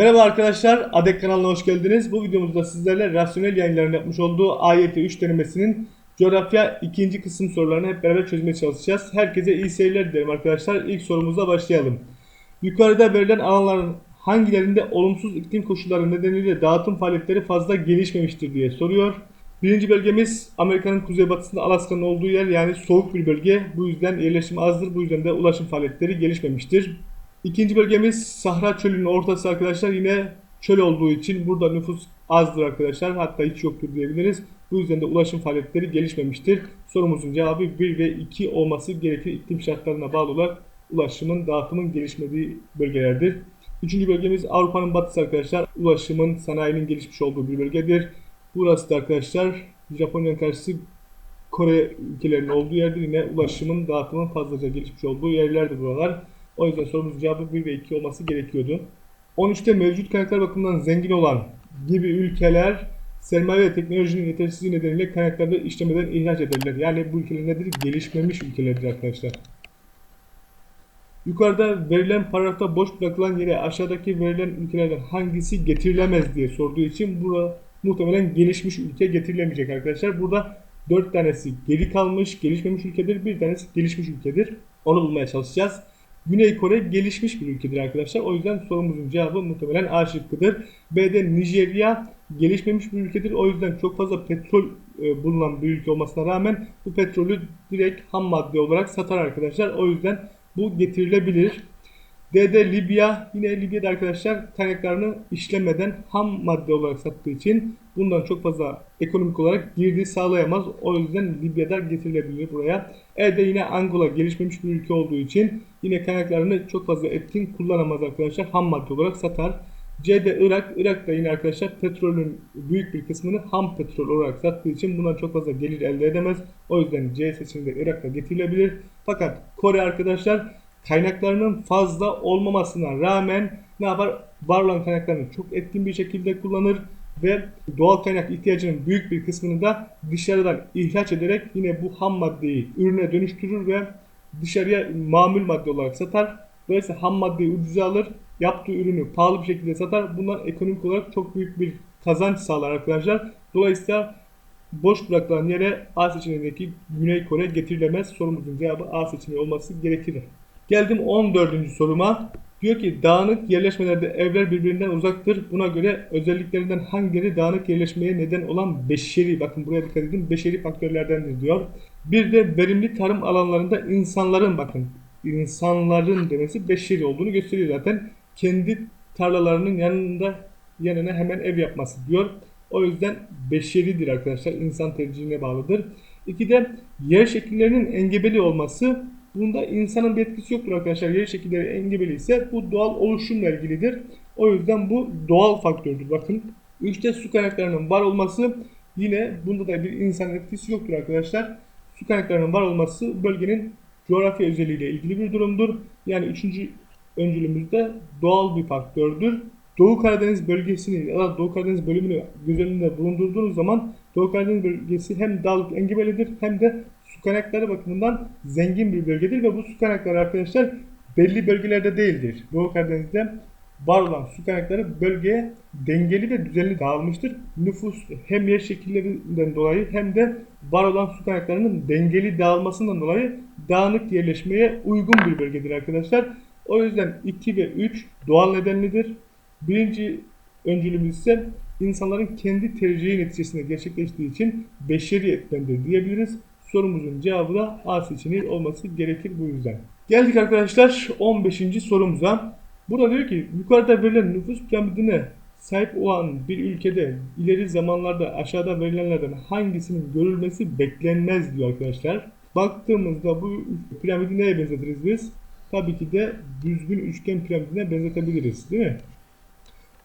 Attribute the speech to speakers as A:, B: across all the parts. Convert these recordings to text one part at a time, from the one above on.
A: Merhaba arkadaşlar, ADEK kanalına hoş geldiniz. Bu videomuzda sizlerle rasyonel yayınların yapmış olduğu AYT 3 denemesinin coğrafya ikinci kısım sorularını hep beraber çözmeye çalışacağız. Herkese iyi seyirler dilerim arkadaşlar. İlk sorumuzla başlayalım. Yukarıda verilen alanların hangilerinde olumsuz iklim koşulları nedeniyle dağıtım faaliyetleri fazla gelişmemiştir diye soruyor. Birinci bölgemiz Amerika'nın kuzeybatısında Alaska'nın olduğu yer yani soğuk bir bölge. Bu yüzden yerleşim azdır. Bu yüzden de ulaşım faaliyetleri gelişmemiştir. İkinci bölgemiz Sahra Çölü'nün ortası arkadaşlar. Yine çöl olduğu için burada nüfus azdır arkadaşlar. Hatta hiç yoktur diyebiliriz. Bu yüzden de ulaşım faaliyetleri gelişmemiştir. Sorumuzun cevabı 1 ve 2 olması gerekir. İklim şartlarına bağlı olarak ulaşımın, dağıtımın gelişmediği bölgelerdir. Üçüncü bölgemiz Avrupa'nın batısı arkadaşlar. Ulaşımın, sanayinin gelişmiş olduğu bir bölgedir. Burası da arkadaşlar Japonya'nın karşısı Kore ülkelerinin olduğu yerdir. Yine ulaşımın, dağıtımın fazlaca gelişmiş olduğu yerlerdir buralar. O yüzden sorumuzun cevabı 1 ve 2 olması gerekiyordu. 13'te mevcut kaynaklar bakımından zengin olan gibi ülkeler sermaye ve teknolojinin yetersizliği nedeniyle kaynakları işlemeden ihraç ederler. Yani bu ülkeler nedir? Gelişmemiş ülkelerdir arkadaşlar. Yukarıda verilen paragrafta boş bırakılan yere aşağıdaki verilen ülkelerden hangisi getirilemez diye sorduğu için burada muhtemelen gelişmiş ülke getirilemeyecek arkadaşlar. Burada 4 tanesi geri kalmış, gelişmemiş ülkedir. Bir tanesi gelişmiş ülkedir. Onu bulmaya çalışacağız. Güney Kore gelişmiş bir ülkedir arkadaşlar. O yüzden sorumuzun cevabı muhtemelen A şıkkıdır. B'de Nijerya gelişmemiş bir ülkedir. O yüzden çok fazla petrol e, bulunan bir ülke olmasına rağmen bu petrolü direkt ham madde olarak satar arkadaşlar. O yüzden bu getirilebilir. D'de Libya yine Libya'da arkadaşlar kaynaklarını işlemeden ham madde olarak sattığı için bundan çok fazla ekonomik olarak girdi sağlayamaz. O yüzden Libya'da getirilebilir buraya. E'de yine Angola gelişmemiş bir ülke olduğu için yine kaynaklarını çok fazla etkin kullanamaz arkadaşlar. Ham madde olarak satar. C'de Irak. Irak da yine arkadaşlar petrolün büyük bir kısmını ham petrol olarak sattığı için bundan çok fazla gelir elde edemez. O yüzden C seçeneğinde Irak'ta getirilebilir. Fakat Kore arkadaşlar kaynaklarının fazla olmamasına rağmen ne yapar? Var olan kaynaklarını çok etkin bir şekilde kullanır ve doğal kaynak ihtiyacının büyük bir kısmını da dışarıdan ihraç ederek yine bu ham maddeyi ürüne dönüştürür ve dışarıya mamul madde olarak satar. Dolayısıyla ham maddeyi ucuza alır, yaptığı ürünü pahalı bir şekilde satar. Bundan ekonomik olarak çok büyük bir kazanç sağlar arkadaşlar. Dolayısıyla boş bırakılan yere A seçeneğindeki Güney Kore getirilemez. Sorumuzun cevabı A seçeneği olması gerekir. Geldim 14. soruma. Diyor ki dağınık yerleşmelerde evler birbirinden uzaktır. Buna göre özelliklerinden hangileri dağınık yerleşmeye neden olan beşeri, bakın buraya dikkat edin, beşeri faktörlerdendir diyor. Bir de verimli tarım alanlarında insanların, bakın insanların demesi beşeri olduğunu gösteriyor zaten. Kendi tarlalarının yanında yanına hemen ev yapması diyor. O yüzden beşeridir arkadaşlar. insan tercihine bağlıdır. İki de yer şekillerinin engebeli olması Bunda insanın bir etkisi yoktur arkadaşlar. Yer şekilleri engebeli ise bu doğal oluşumla ilgilidir. O yüzden bu doğal faktördür. Bakın. Üçte su kaynaklarının var olması yine bunda da bir insan etkisi yoktur arkadaşlar. Su kaynaklarının var olması bölgenin coğrafya özelliğiyle ilgili bir durumdur. Yani üçüncü öncülümüzde doğal bir faktördür. Doğu Karadeniz bölgesini ya da Doğu Karadeniz bölümünü göz önünde bulundurduğunuz zaman Doğu Karadeniz bölgesi hem dağlık engebelidir hem de su kaynakları bakımından zengin bir bölgedir ve bu su kaynakları arkadaşlar belli bölgelerde değildir. Doğu Karadeniz'de var olan su kaynakları bölgeye dengeli ve düzenli dağılmıştır. Nüfus hem yer şekillerinden dolayı hem de var olan su kaynaklarının dengeli dağılmasından dolayı dağınık yerleşmeye uygun bir bölgedir arkadaşlar. O yüzden 2 ve 3 doğal nedenlidir. Birinci öncülümüz ise insanların kendi tercihi neticesinde gerçekleştiği için beşeri etmendir diyebiliriz. Sorumuzun cevabı da A seçeneği olması gerekir bu yüzden. Geldik arkadaşlar 15. sorumuza. Burada diyor ki yukarıda verilen nüfus piramidine sahip olan bir ülkede ileri zamanlarda aşağıda verilenlerden hangisinin görülmesi beklenmez diyor arkadaşlar. Baktığımızda bu piramidi neye benzetiriz biz? Tabii ki de düzgün üçgen piramidine benzetebiliriz değil mi?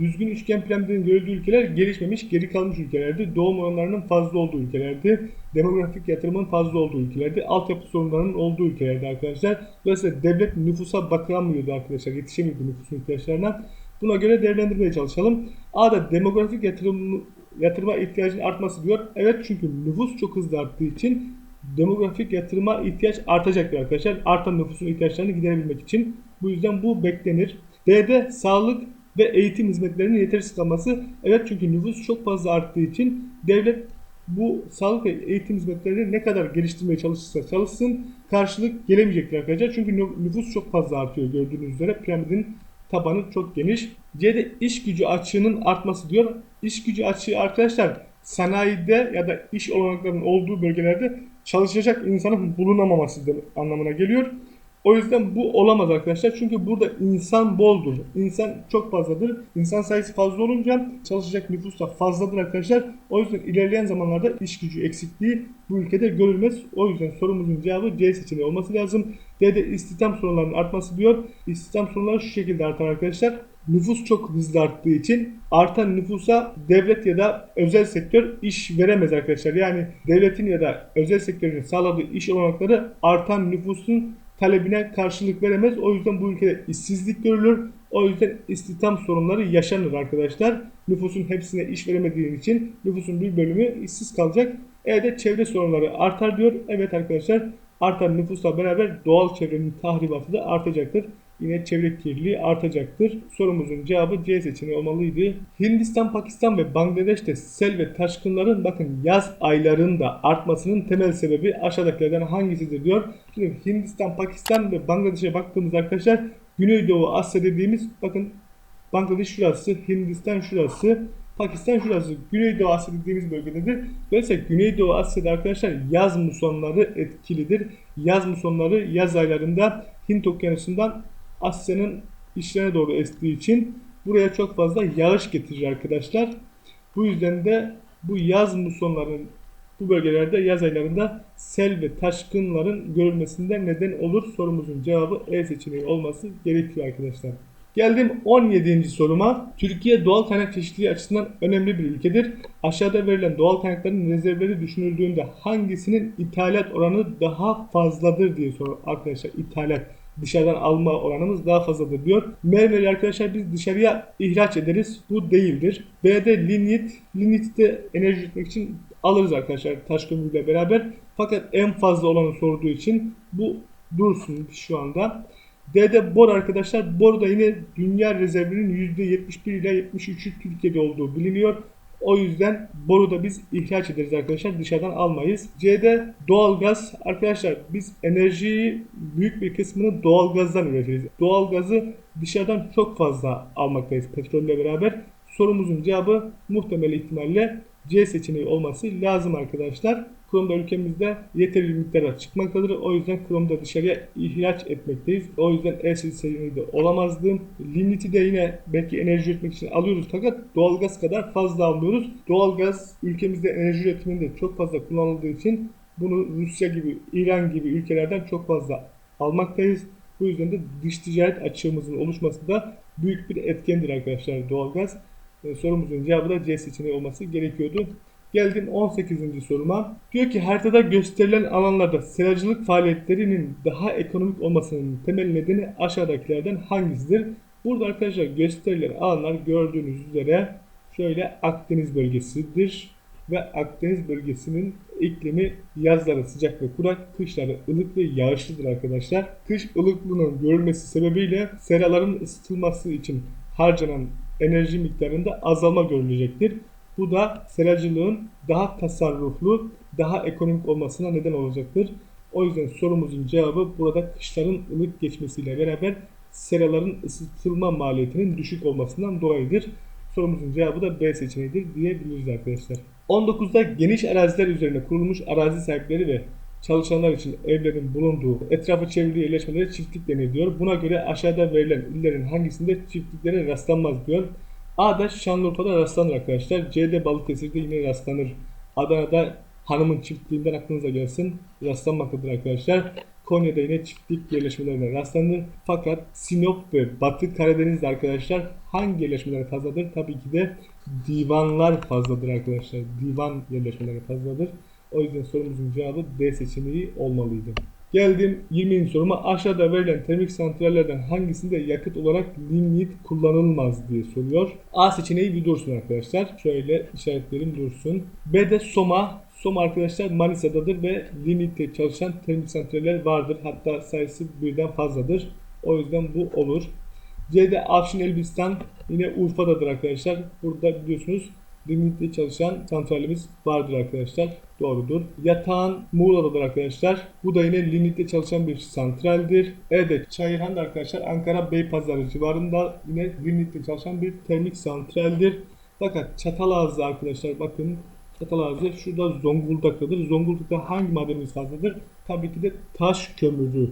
A: Düzgün üçgen piramidinin görüldüğü ülkeler gelişmemiş, geri kalmış ülkelerdi. Doğum oranlarının fazla olduğu ülkelerdi. Demografik yatırımın fazla olduğu ülkelerdi. Altyapı sorunlarının olduğu ülkelerdi arkadaşlar. Dolayısıyla devlet nüfusa bakamıyordu arkadaşlar. Yetişemiyordu nüfusun ihtiyaçlarına. Buna göre değerlendirmeye çalışalım. A'da demografik yatırım, yatırıma ihtiyacın artması diyor. Evet çünkü nüfus çok hızlı arttığı için demografik yatırıma ihtiyaç artacaktır arkadaşlar. Artan nüfusun ihtiyaçlarını giderebilmek için. Bu yüzden bu beklenir. B'de sağlık ve eğitim hizmetlerinin yetersiz kalması. Evet çünkü nüfus çok fazla arttığı için devlet bu sağlık ve eğitim hizmetlerini ne kadar geliştirmeye çalışırsa çalışsın karşılık gelemeyecektir arkadaşlar. Çünkü nü- nüfus çok fazla artıyor gördüğünüz üzere piramidin tabanı çok geniş. C'de iş gücü açığının artması diyor. İş gücü açığı arkadaşlar sanayide ya da iş olanaklarının olduğu bölgelerde çalışacak insanın bulunamaması anlamına geliyor. O yüzden bu olamaz arkadaşlar. Çünkü burada insan boldur. İnsan çok fazladır. İnsan sayısı fazla olunca çalışacak nüfus da fazladır arkadaşlar. O yüzden ilerleyen zamanlarda iş gücü eksikliği bu ülkede görülmez. O yüzden sorumuzun cevabı C seçeneği olması lazım. D'de istihdam sorunlarının artması diyor. İstihdam sorunları şu şekilde artar arkadaşlar. Nüfus çok hızlı arttığı için artan nüfusa devlet ya da özel sektör iş veremez arkadaşlar. Yani devletin ya da özel sektörün sağladığı iş olanakları artan nüfusun talebine karşılık veremez. O yüzden bu ülkede işsizlik görülür. O yüzden istihdam sorunları yaşanır arkadaşlar. Nüfusun hepsine iş veremediği için nüfusun bir bölümü işsiz kalacak. E'de çevre sorunları artar diyor. Evet arkadaşlar artan nüfusla beraber doğal çevrenin tahribatı da artacaktır. Yine çevre kirliliği artacaktır. Sorumuzun cevabı C seçeneği olmalıydı. Hindistan, Pakistan ve Bangladeş'te sel ve taşkınların bakın yaz aylarında artmasının temel sebebi aşağıdakilerden hangisidir diyor. Şimdi Hindistan, Pakistan ve Bangladeş'e baktığımız arkadaşlar Güneydoğu Asya dediğimiz bakın Bangladeş şurası, Hindistan şurası, Pakistan şurası. Güneydoğu Asya dediğimiz bölgededir. Dolayısıyla Güneydoğu Asya'da arkadaşlar yaz musonları etkilidir. Yaz musonları yaz aylarında Hint okyanusundan Asya'nın içlerine doğru estiği için buraya çok fazla yağış getirir arkadaşlar. Bu yüzden de bu yaz musonların bu bölgelerde yaz aylarında sel ve taşkınların görülmesinden neden olur. Sorumuzun cevabı E seçeneği olması gerekiyor arkadaşlar. Geldim 17. soruma. Türkiye doğal kaynak çeşitliliği açısından önemli bir ülkedir. Aşağıda verilen doğal kaynakların rezervleri düşünüldüğünde hangisinin ithalat oranı daha fazladır diye soru arkadaşlar. İthalat dışarıdan alma oranımız daha fazladır diyor. Mermeri arkadaşlar biz dışarıya ihraç ederiz. Bu değildir. B'de lignit. Lignit de enerji üretmek için alırız arkadaşlar taş kömürle beraber. Fakat en fazla olanı sorduğu için bu dursun şu anda. D'de bor arkadaşlar. Bor da yine dünya rezervinin %71 ile 73'ü Türkiye'de olduğu biliniyor. O yüzden boru da biz ihraç ederiz arkadaşlar. Dışarıdan almayız. C'de doğalgaz. Arkadaşlar biz enerjiyi büyük bir kısmını doğalgazdan üretiriz. Doğalgazı dışarıdan çok fazla almaktayız petrolle beraber. Sorumuzun cevabı muhtemel ihtimalle C seçeneği olması lazım arkadaşlar. Kromda ülkemizde yeterli miktarda çıkmaktadır. O yüzden kromda dışarıya ihraç etmekteyiz. O yüzden E seçeneği de olamazdı. Ligniti de yine belki enerji üretmek için alıyoruz fakat doğalgaz kadar fazla almıyoruz. Doğalgaz ülkemizde enerji üretiminde çok fazla kullanıldığı için bunu Rusya gibi, İran gibi ülkelerden çok fazla almaktayız. Bu yüzden de dış ticaret açığımızın oluşmasında büyük bir etkendir arkadaşlar doğalgaz. E, sorumuzun cevabı da C seçeneği olması gerekiyordu. Geldim 18. soruma. Diyor ki haritada gösterilen alanlarda seracılık faaliyetlerinin daha ekonomik olmasının temel nedeni aşağıdakilerden hangisidir? Burada arkadaşlar gösterilen alanlar gördüğünüz üzere şöyle Akdeniz bölgesidir. Ve Akdeniz bölgesinin iklimi yazları sıcak ve kurak, kışları ılık ve yağışlıdır arkadaşlar. Kış ılıklığının görülmesi sebebiyle seraların ısıtılması için harcanan enerji miktarında azalma görülecektir. Bu da seracılığın daha tasarruflu, daha ekonomik olmasına neden olacaktır. O yüzden sorumuzun cevabı burada kışların ılık geçmesiyle beraber seraların ısıtılma maliyetinin düşük olmasından dolayıdır. Sorumuzun cevabı da B seçeneğidir diyebiliriz arkadaşlar. 19'da geniş araziler üzerine kurulmuş arazi sahipleri ve çalışanlar için evlerin bulunduğu etrafı çevrili yerleşmelere çiftlik denir diyor. Buna göre aşağıda verilen illerin hangisinde çiftliklere rastlanmaz diyor. A'da Şanlıurfa'da rastlanır arkadaşlar. C'de Balıkesir'de yine rastlanır. Adana'da hanımın çiftliğinden aklınıza gelsin. Rastlanmaktadır arkadaşlar. Konya'da yine çiftlik yerleşmelerine rastlanır. Fakat Sinop ve Batı Karadeniz'de arkadaşlar hangi yerleşmeler fazladır? Tabii ki de divanlar fazladır arkadaşlar. Divan yerleşmeleri fazladır. O yüzden sorumuzun cevabı D seçeneği olmalıydı. Geldim 20. soruma. Aşağıda verilen termik santrallerden hangisinde yakıt olarak lignit kullanılmaz diye soruyor. A seçeneği bir dursun arkadaşlar. Şöyle işaretlerim dursun. B'de Soma. Soma arkadaşlar Manisa'dadır ve lignitte çalışan termik santraller vardır. Hatta sayısı birden fazladır. O yüzden bu olur. C'de Afşin Elbistan yine Urfa'dadır arkadaşlar. Burada biliyorsunuz lignitli çalışan santralimiz vardır arkadaşlar. Doğrudur. Yatağın Muğla'dadır arkadaşlar. Bu da yine lignitli çalışan bir santraldir. Evet Çayırhan da arkadaşlar Ankara Beypazarı civarında yine lignitli çalışan bir termik santraldir. Fakat Çatalazı arkadaşlar bakın Çatalazı şurada Zonguldak'tadır. Zonguldak'ta hangi madenimiz fazladır? Tabii ki de taş kömürü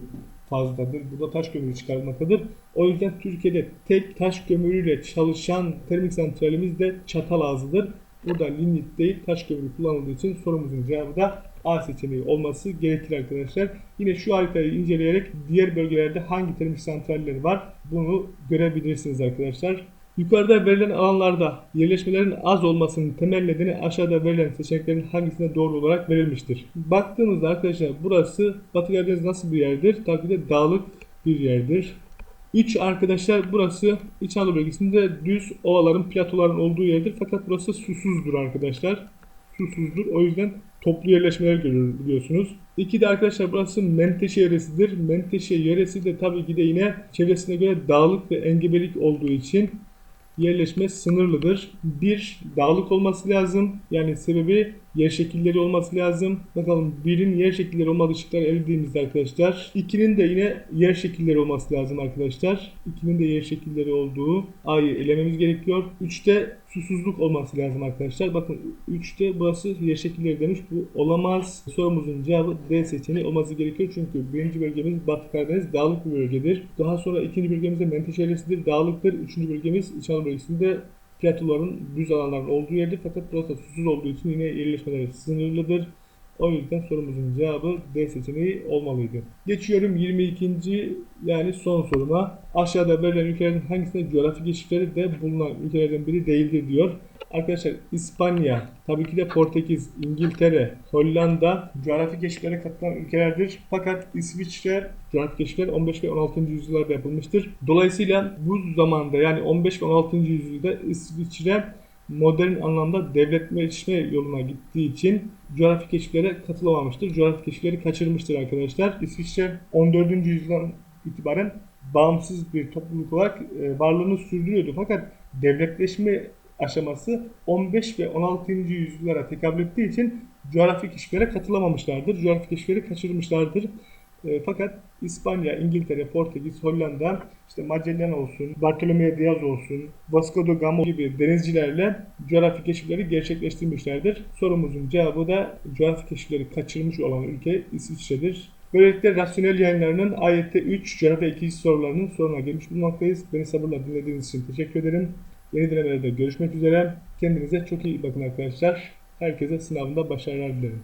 A: fazladır. Burada taş kömürü çıkarılmaktadır. O yüzden Türkiye'de tek taş kömürüyle çalışan termik santralimiz de Çatalazı'dır. Burada lignit değil taş kömürü kullanıldığı için sorumuzun cevabı da A seçeneği olması gerekir arkadaşlar. Yine şu haritayı inceleyerek diğer bölgelerde hangi termik santraller var bunu görebilirsiniz arkadaşlar. Yukarıda verilen alanlarda yerleşmelerin az olmasının temel nedeni aşağıda verilen seçeneklerin hangisine doğru olarak verilmiştir. Baktığımızda arkadaşlar burası Batı Karadeniz nasıl bir yerdir? Tabii ki de dağlık bir yerdir. 3 arkadaşlar burası İç Anadolu bölgesinde düz ovaların, platoların olduğu yerdir. Fakat burası susuzdur arkadaşlar. Susuzdur. O yüzden toplu yerleşmeler görüyoruz biliyorsunuz. 2 de arkadaşlar burası Menteşe yöresidir. Menteşe yöresi de tabii ki de yine çevresine göre dağlık ve engebelik olduğu için yerleşme sınırlıdır. Bir dağlık olması lazım. Yani sebebi yer şekilleri olması lazım. Bakalım birin yer şekilleri olmadığı şıklar elediğimizde arkadaşlar. İkinin de yine yer şekilleri olması lazım arkadaşlar. İkinin de yer şekilleri olduğu A'yı elememiz gerekiyor. Üçte susuzluk olması lazım arkadaşlar. Bakın 3'te burası yer şekilleri demiş. Bu olamaz. Sorumuzun cevabı D seçeneği olması gerekiyor. Çünkü birinci bölgemiz Batı Karadeniz dağlık bir bölgedir. Daha sonra ikinci bölgemiz de Menteşe. Dağlıktır. Üçüncü bölgemiz İç Anadolu bölgesinde platoların, düz alanların olduğu yerdir. Fakat burası susuz olduğu için yine yerleşmeleri sınırlıdır. O yüzden sorumuzun cevabı D seçeneği olmalıydı. Geçiyorum 22. yani son soruma. Aşağıda verilen ülkelerin hangisinde coğrafi keşifleri de bulunan ülkelerden biri değildir diyor. Arkadaşlar İspanya, tabii ki de Portekiz, İngiltere, Hollanda coğrafi keşiflere katılan ülkelerdir. Fakat İsviçre coğrafi keşifler 15 ve 16. yüzyıllarda yapılmıştır. Dolayısıyla bu zamanda yani 15 ve 16. yüzyılda İsviçre modern anlamda devletleşme yoluna gittiği için coğrafi keşiflere katılamamıştır. Coğrafi keşifleri kaçırmıştır arkadaşlar. İsviçre 14. yüzyıldan itibaren bağımsız bir topluluk olarak e, varlığını sürdürüyordu. Fakat devletleşme aşaması 15 ve 16. yüzyıllara tekabül ettiği için coğrafi keşiflere katılamamışlardır. Coğrafi keşifleri kaçırmışlardır. E, fakat İspanya, İngiltere, Portekiz, Hollanda, işte Magellan olsun, Bartolomeo Diaz olsun, Vasco da Gama gibi denizcilerle coğrafi keşifleri gerçekleştirmişlerdir. Sorumuzun cevabı da coğrafi keşifleri kaçırmış olan ülke İsviçre'dir. Böylelikle rasyonel yayınlarının ayette 3 coğrafya 2. sorularının sonuna gelmiş bulunmaktayız. Beni sabırla dinlediğiniz için teşekkür ederim. Yeni denemelerde görüşmek üzere. Kendinize çok iyi bakın arkadaşlar. Herkese sınavında başarılar dilerim.